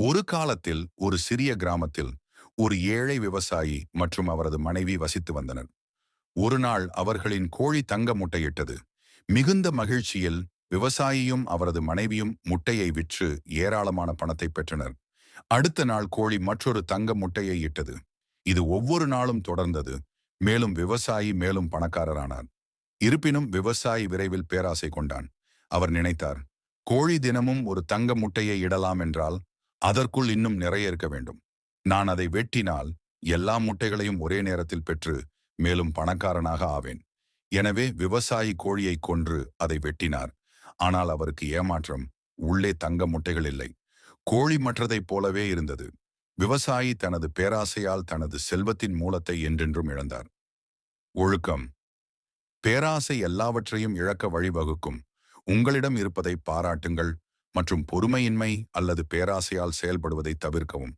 ஒரு காலத்தில் ஒரு சிறிய கிராமத்தில் ஒரு ஏழை விவசாயி மற்றும் அவரது மனைவி வசித்து வந்தனர். ஒரு நாள் அவர்களின் கோழி தங்க முட்டையிட்டது. மிகுந்த மகிழ்ச்சியில் விவசாயியும் அவரது மனைவியும் முட்டையை விற்று ஏராளமான பணத்தை பெற்றனர். அடுத்த நாள் கோழி மற்றொரு தங்க முட்டையை இட்டது. இது ஒவ்வொரு நாளும் தொடர்ந்தது. மேலும் விவசாயி மேலும் பணக்காரரானார். இருப்பினும் விவசாயி விரைவில் பேராசை கொண்டான். அவர் நினைத்தார் கோழி தினமும் ஒரு தங்க முட்டையை இடலாம் என்றால் அதற்குள் இன்னும் நிறைய இருக்க வேண்டும். நான் அதை வெட்டினால் எல்லா முட்டைகளையும் ஒரே நேரத்தில் பெற்று மேலும் பணக்காரனாக ஆவேன். எனவே விவசாயி கோழியை கொன்று அதை வெட்டினார். ஆனால் அவருக்கு ஏமாற்றம் உள்ளே தங்க முட்டைகள் இல்லை. கோழி மற்றதைப் போலவே இருந்தது. விவசாயி தனது பேராசையால் தனது செல்வத்தின் மூலத்தை என்றென்றும் இழந்தார். ஒழுக்கம். பேராசை எல்லாவற்றையும் இழக்க வழிவகுக்கும். உங்களிடம் இருப்பதை பாராட்டுங்கள். மற்றும் பொறுமையின்மை அல்லது பேராசையால் செயல்படுவதை தவிர்க்கவும்.